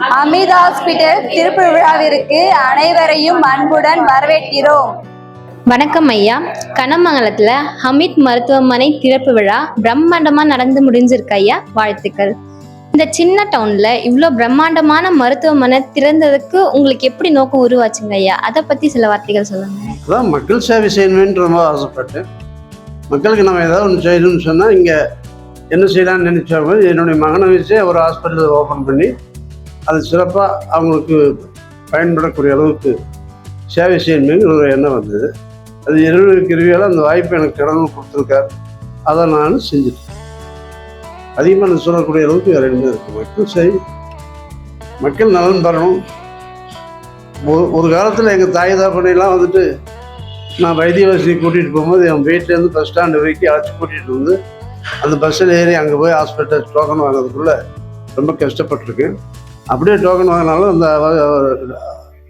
Amit hospital திருப்பு விழாவிற்கு அனைவரையும் அன்புடன் வரவேற்கிறோம். வணக்கம் ஐயா. கனமங்கலத்துல ஹமித் மருத்துவமனை திறப்பு விழா பிரம்மாண்டமா நடந்து முடிஞ்சிருக்கு ஐயா. வாழ்த்துக்கள். இந்த சின்ன டவுன்ல இவ்வளோ பிரம்மாண்டமான மருத்துவமனை திறந்ததுக்கு உங்களுக்கு எப்படி நோக்கம் உருவாச்சுங்க ஐயா? அதை பத்தி சில வார்த்தைகள் சொல்லுங்க. அதான் மக்கள் சேவை செய்யணும்னு ரொம்ப ஆசைப்பட்டேன் மக்களுக்கு நம்ம ஏதாவது ஒன்று செய்யணும்னு சொன்னால் இங்கே என்ன செய்யலாம்னு நினச்சவங்க என்னுடைய மகனை வச்சு ஒரு ஹாஸ்பிட்டல் ஓப்பன் பண்ணி அது சிறப்பாக அவங்களுக்கு பயன்படக்கூடிய அளவுக்கு சேவை செய்யணுங்கிற ஒரு எண்ணம் வந்தது. அது இருவருக்கு கிருவியால் அந்த வாய்ப்பு எனக்கு கடவுள் கொடுத்துருக்கார். அதை நான் செஞ்சுட்டேன். அதிகமாக நான் சொல்லக்கூடிய அளவுக்கு வேறு என்ன இருக்குது மக்கள் சரி. மக்கள் நலன் பெறணும். ஒரு ஒரு காலத்தில் எங்கள் தாய் தாப்பனையெல்லாம் வந்துட்டு நான் வைத்தியவாசி கூட்டிகிட்டு போகும்போது என் வீட்டிலேருந்து பஸ் ஸ்டாண்டு வரைக்கும் அழைச்சி கூட்டிகிட்டு வந்து அந்த பஸ்ஸில் ஏறி அங்கே போய் ஹாஸ்பிட்டல் டோக்கன் வாங்குறதுக்குள்ளே ரொம்ப கஷ்டப்பட்டிருக்கேன் அப்படியே டோக்கன் வாங்கினாலும் அந்த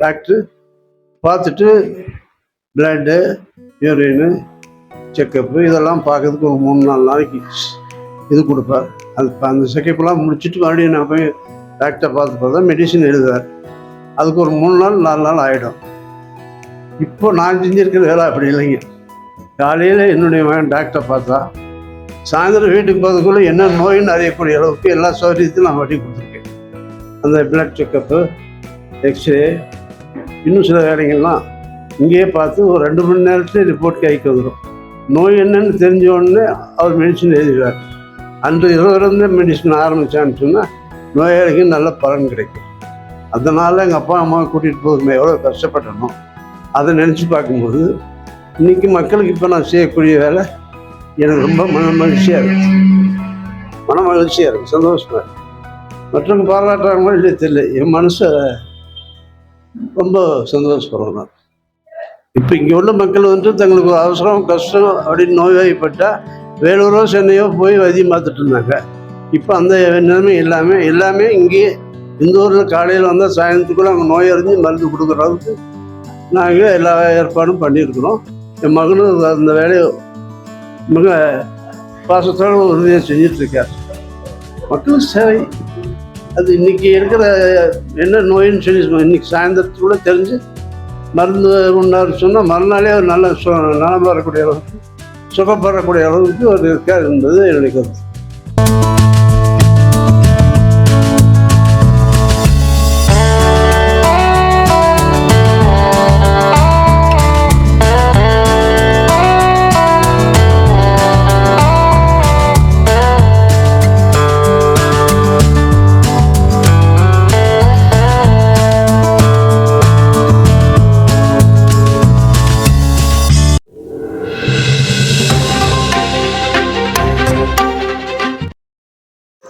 டாக்டர் பார்த்துட்டு பிளட்டு யூரின் செக்கப்பு இதெல்லாம் பார்க்கறதுக்கு ஒரு மூணு நாலு நாளைக்கு இது கொடுப்பார். அது அந்த செக்கப்லாம் முடிச்சுட்டு மறுபடியும் நான் போய் டாக்டரை பார்த்து பார்த்தா மெடிசின் எழுதுவார். அதுக்கு ஒரு மூணு நாள் நாலு நாள் ஆகிடும் இப்போ நான் செஞ்சிருக்கிற வேலை அப்படி இல்லைங்க. காலையில் என்னுடைய மகன் டாக்டரை பார்த்தா சாயந்தரம் வீட்டுக்கு போகிறதுக்குள்ளே என்ன நோயின்னு அறியக்கூடிய அளவுக்கு எல்லா சௌகரியத்தையும் நான் வட்டி கொடுத்துருக்கேன் அந்த பிளட் செக்கப்பு எக்ஸ்ரே இன்னும் சில வேலைகள்லாம் இங்கேயே பார்த்து ஒரு ரெண்டு மணி நேரத்துலேயே ரிப்போர்ட் கைக்கு வந்துடும் நோய் என்னன்னு தெரிஞ்ச உடனே அவர் மெடிசன் எழுதிடுவார். அன்று இரவுலேருந்து மெடிசன் ஆரம்பித்தான்னு சொன்னால் நோயாளிக்கு நல்ல பலன் கிடைக்கும். அதனால் எங்கள் அப்பா அம்மா கூட்டிகிட்டு போகுமே எவ்வளோ கஷ்டப்பட்டனோ அதை நினச்சி பார்க்கும்போது இன்றைக்கி மக்களுக்கு இப்போ நான் செய்யக்கூடிய வேலை எனக்கு ரொம்ப மன மகிழ்ச்சியாக இருக்குது மன மகிழ்ச்சியாக இருக்குது சந்தோஷமாக இருக்குது மற்றும் பாராட்டுறாங்களோ இல்லையே தெரியல. என் மனசை ரொம்ப சந்தோஷப்படுறோம் நான். இப்போ இங்கே உள்ள மக்கள் வந்துட்டு தங்களுக்கு அவசரம் கஷ்டம் அப்படின்னு நோய்வாய்ப்பட்டால் வேலூரோ சென்னையோ போய் வைத்தியம் பார்த்துட்டு இருந்தாங்க. இப்போ அந்த நிலைமை எல்லாமே எல்லாமே இங்கேயே இந்த ஊரில் காலையில் வந்தால் சாயந்தரத்துக்குள்ளே அங்கே நோய் அறிஞ்சு மருந்து கொடுக்குற அளவுக்கு நாங்கள் எல்லா ஏற்பாடும் பண்ணியிருக்கிறோம். என் மகனும் அந்த வேலையை மிக பாசத்தோட உறுதியாக செஞ்சிட்ருக்கார் மக்கள் சேவை அது இன்றைக்கி இருக்கிற என்ன நோயின்னு சொல்லி இன்னைக்கு சாயந்தரத்துக்குள்ள தெரிஞ்சு மருந்து உண்டாரு சொன்னால் மறுநாளே ஒரு நல்ல சு நலம் வரக்கூடிய அளவுக்கு சுகப்படக்கூடிய அளவுக்கு ஒரு இருக்கா என்பது என்னுடைய கருத்து.